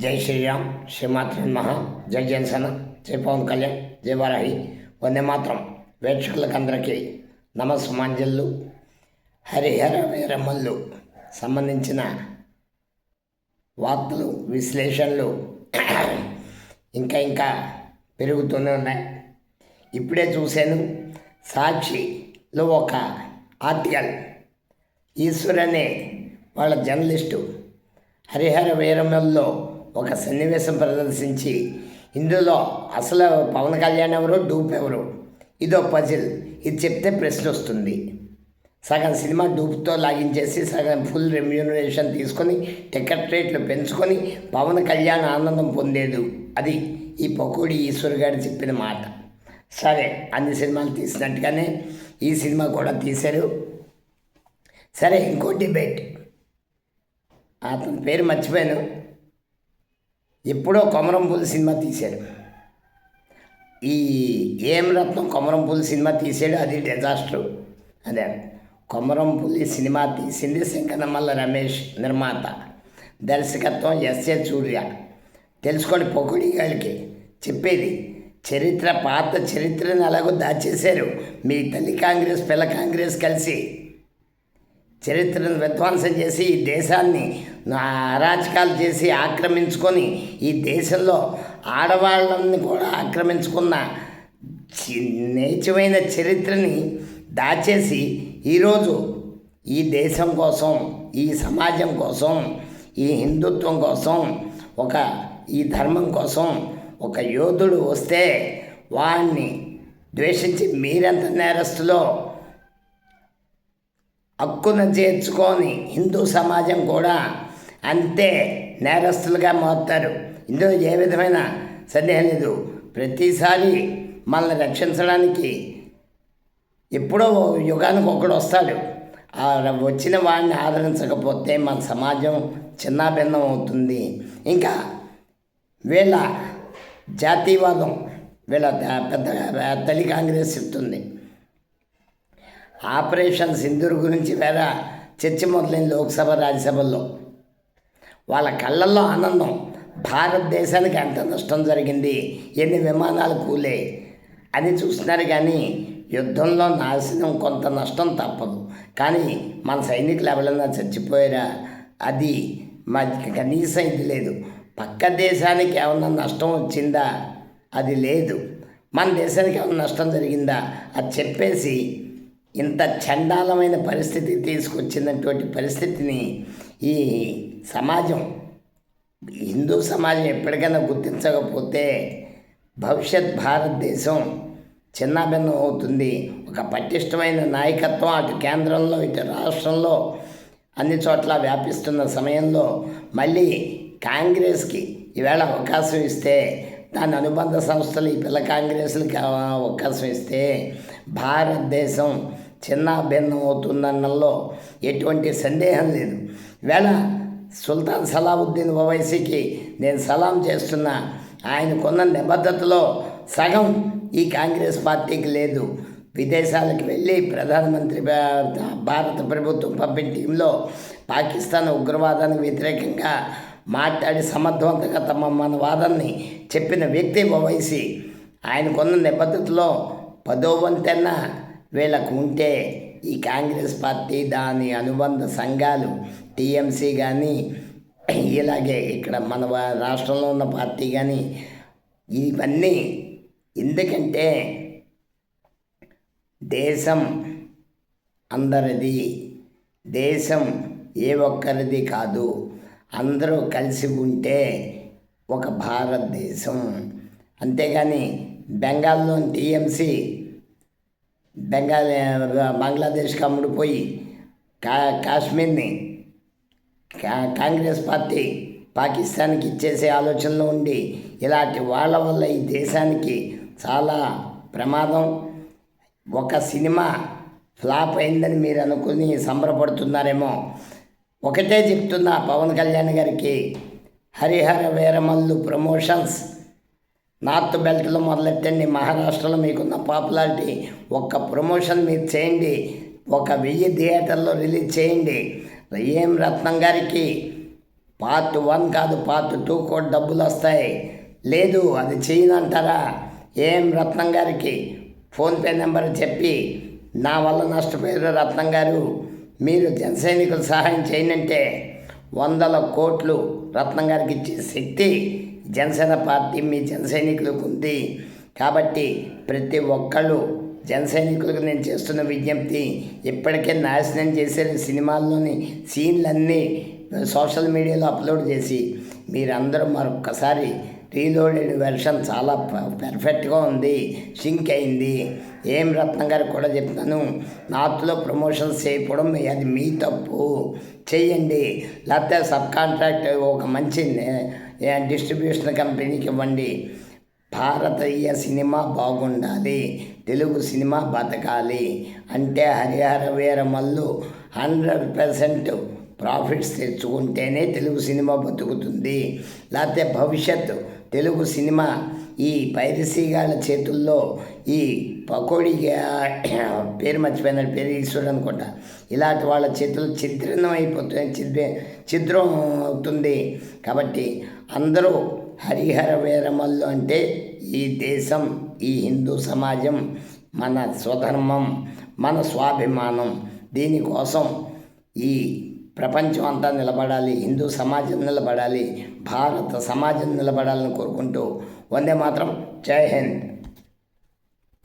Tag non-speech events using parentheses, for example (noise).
జై శ్రీరామ్ శ్రీమాత్రి మహా జై జనసేన జై పవన్ కళ్యాణ్ జై వారాహి. వందే మాత్రం వీక్షకులకు నమస్మాంజల్లు హరిహర వీరమ్మల్లు సంబంధించిన వార్తలు విశ్లేషణలు (clears throat) ఇంకా ఇంకా పెరుగుతూనే ఉన్నాయి. ఇప్పుడే చూశాను సాక్షిలో ఒక ఆర్టికల్. ఈశ్వర్ అనే వాళ్ళ జర్నలిస్టు హరిహర వీరమల్లో ఒక సన్నివేశం ప్రదర్శించి ఇందులో అసలు పవన్ కళ్యాణ్ ఎవరు డూప్ ఎవరు? ఇదో పజిల్. ఇది చెప్తే ప్రశ్న వస్తుంది. సగం సినిమా డూప్తో లాగించేసి సగం ఫుల్ రెమ్యూనరేషన్ తీసుకొని టికెట్ రేట్లు పెంచుకొని పవన్ కళ్యాణ్ ఆనందం పొందేదు అది ఈ పకోడి ఈశ్వర్ గారు చెప్పిన మాట. సరే అన్ని సినిమాలు తీసినట్టుగానే ఈ సినిమా కూడా తీశారు. సరే ఇంకో డిబేట్. అతని పేరు మర్చిపోయాను. ఎప్పుడో కొమరం పూల సినిమా తీశాడు. ఈ ఏం రత్నం కొమరం పూల సినిమా తీసాడు అది డిజాస్టర్ అదే. కొమరం పులి సినిమా తీసింది శంకరమల్ల రమేష్ నిర్మాత. దర్శకత్వం ఎస్ఏ సూర్య. తెలుసుకోండి పొగుడి గారికి చెప్పేది చరిత్ర పాత చరిత్రను ఎలాగో దాచేశారు మీ తల్లి కాంగ్రెస్ పిల్ల కాంగ్రెస్ కలిసి. చరిత్రను విధ్వంసం చేసి ఈ దేశాన్ని అరాచకాలు చేసి ఆక్రమించుకొని ఈ దేశంలో ఆడవాళ్ళని కూడా ఆక్రమించుకున్న నేచమైన నీచమైన చరిత్రని దాచేసి ఈరోజు ఈ దేశం కోసం ఈ సమాజం కోసం ఈ హిందుత్వం కోసం ఒక ఈ ధర్మం కోసం ఒక యోధుడు వస్తే వాడిని ద్వేషించి మీరెంత నేరస్తులో హక్కును చేర్చుకొని హిందూ సమాజం కూడా అంతే నేరస్తులుగా మారుతారు. ఇందులో ఏ విధమైన సందేహం లేదు. ప్రతిసారి మనల్ని రక్షించడానికి ఎప్పుడో యుగానికి ఒకడు వస్తాడు. వచ్చిన వాడిని ఆదరించకపోతే మన సమాజం చిన్నాభిన్నం అవుతుంది. ఇంకా వీళ్ళ జాతీయవాదం వీళ్ళ పెద్ద తల్లి కాంగ్రెస్ చెప్తుంది. ఆపరేషన్ సింధూర్ గురించి వేరే చర్చ మొదలైన లోక్సభ రాజ్యసభల్లో. వాళ్ళ కళ్ళల్లో ఆనందం. భారతదేశానికి ఎంత నష్టం జరిగింది. ఎన్ని విమానాలు కూలే అని చూస్తున్నారు కానీ యుద్ధంలో నాశనం కొంత నష్టం తప్పదు. కానీ మన సైనికులు ఎవరైనా చచ్చిపోయారా? అది మా కనీసం ఇది లేదు. పక్క దేశానికి ఏమన్నా నష్టం వచ్చిందా? అది లేదు. మన దేశానికి ఏమైనా నష్టం జరిగిందా? అది చెప్పేసి ఇంత చండాలమైన పరిస్థితి తీసుకొచ్చినటువంటి పరిస్థితిని ఈ సమాజం హిందూ సమాజం ఎప్పటికైనా గుర్తించకపోతే భవిష్యత్ భారతదేశం చిన్నాభిన్నం అవుతుంది. ఒక పటిష్టమైన నాయకత్వం అటు కేంద్రంలో ఇటు రాష్ట్రంలో అన్ని చోట్ల వ్యాపిస్తున్న సమయంలో మళ్ళీ కాంగ్రెస్కి ఈవేళ అవకాశం ఇస్తే దాని అనుబంధ సంస్థలు ఈ పిల్ల కాంగ్రెస్లకి అవకాశం ఇస్తే భారతదేశం చిన్న భిన్నం అవుతుందన్నలో ఎటువంటి సందేహం లేదు. వేళ సుల్తాన్ సలావుద్దీన్ ఓవైసీకి నేను సలాం చేస్తున్నా ఆయనకున్న నిబద్ధతలో సగం ఈ కాంగ్రెస్ పార్టీకి లేదు. విదేశాలకు వెళ్ళి ప్రధానమంత్రి భారత ప్రభుత్వం పంపిన టీంలో పాకిస్తాన్ ఉగ్రవాదానికి వ్యతిరేకంగా మాట్లాడి సమర్థవంతంగా తమ మన వాదనని చెప్పిన వ్యక్తి ఓవైసీ. ఆయనకున్న నిబద్ధతలో పదో వంతెన వీళ్ళకు ఉంటే ఈ కాంగ్రెస్ పార్టీ దాని అనుబంధ సంఘాలు టీఎంసీ కానీ ఇలాగే ఇక్కడ మన రాష్ట్రంలో ఉన్న పార్టీ కానీ ఇవన్నీ ఎందుకంటే దేశం అందరిది దేశం ఏ ఒక్కరిది కాదు. అందరూ కలిసి ఉంటే ఒక భారతదేశం. అంతేగాని బెంగాల్లోని టీఎంసీ బెంగాల్ బంగ్లాదేశ్కి అమ్ముడుపోయి కా కాశ్మీర్ని కా కాంగ్రెస్ పార్టీ పాకిస్తాన్కి ఇచ్చేసే ఆలోచనలో ఉండి ఇలాంటి వాళ్ళ వల్ల ఈ దేశానికి చాలా ప్రమాదం. ఒక సినిమా ఫ్లాప్ అయిందని మీరు అనుకుని సంబరపడుతున్నారేమో. ఒకటే చెప్తున్నా పవన్ కళ్యాణ్ గారికి. హరిహర వీరమల్లు ప్రమోషన్స్. నార్త్ బెల్ట్లో మొదలెట్టండి మహారాష్ట్రలో మీకున్న పాపులారిటీ. ఒక్క ప్రమోషన్ మీరు చేయండి ఒక వెయ్యి థియేటర్లో రిలీజ్ చేయండి. ఏం రత్నం గారికి? పార్ట్ వన్ కాదు పార్ట్ టూ కూడా డబ్బులు వస్తాయి. లేదు అది చేయనంటారా? ఏం రత్నం గారికి? ఫోన్పే నెంబర్ చెప్పి నా వల్ల నష్టపోయారు రత్నం గారు. మీరు జనసైనికులు సహాయం చేయనంటే వందల కోట్లు రత్నం గారికి ఇచ్చే శక్తి జనసేన పార్టీ మీ జనసైనికులకు ఉంది. కాబట్టి ప్రతి ఒక్కళ్ళు జనసైనికులకు నేను చేస్తున్న విజ్ఞప్తి ఇప్పటికే నాశనం చేసే సినిమాల్లోని సీన్లన్నీ సోషల్ మీడియాలో అప్లోడ్ చేసి మీరందరూ మరొక్కసారి రీలోడెడ్ వెర్షన్ చాలా పెర్ఫెక్ట్గా ఉంది సింక్ అయింది. ఏం రత్నం గారికి కూడా చెప్తాను నార్త్లో ప్రమోషన్స్ చేయకపోవడం అది మీ తప్పు. చేయండి లేకపోతే సబ్ కాంట్రాక్ట్ ఒక మంచి డిస్ట్రిబ్యూషన్ కంపెనీకి ఇవ్వండి. భారతీయ సినిమా బాగుండాలి తెలుగు సినిమా బతకాలి. అంటే Harihara Veeramallu hundred percent profits తెచ్చుకుంటేనే తెలుగు సినిమా బతుకుతుంది. లేకపోతే భవిష్యత్తు తెలుగు సినిమా ఈ పైరసీగాళ్ళ చేతుల్లో ఈ పకోడీ (clears throat) పేరు మర్చిపోయిన పేరు ఈశ్వరుడు అనుకుంటా. ఇలాంటి వాళ్ళ చేతులు చిత్రం అయిపోతుంది చిద్ర చిత్రం అవుతుంది. కాబట్టి అందరూ హరిహర వీరమల్లు అంటే ఈ దేశం ఈ హిందూ సమాజం మన స్వధర్మం మన స్వాభిమానం. దీనికోసం ఈ ప్రపంచం అంతా నిలబడాలి హిందూ సమాజం నిలబడాలి భారత సమాజం నిలబడాలని కోరుకుంటూ వందే మాత్రం జై హింద్.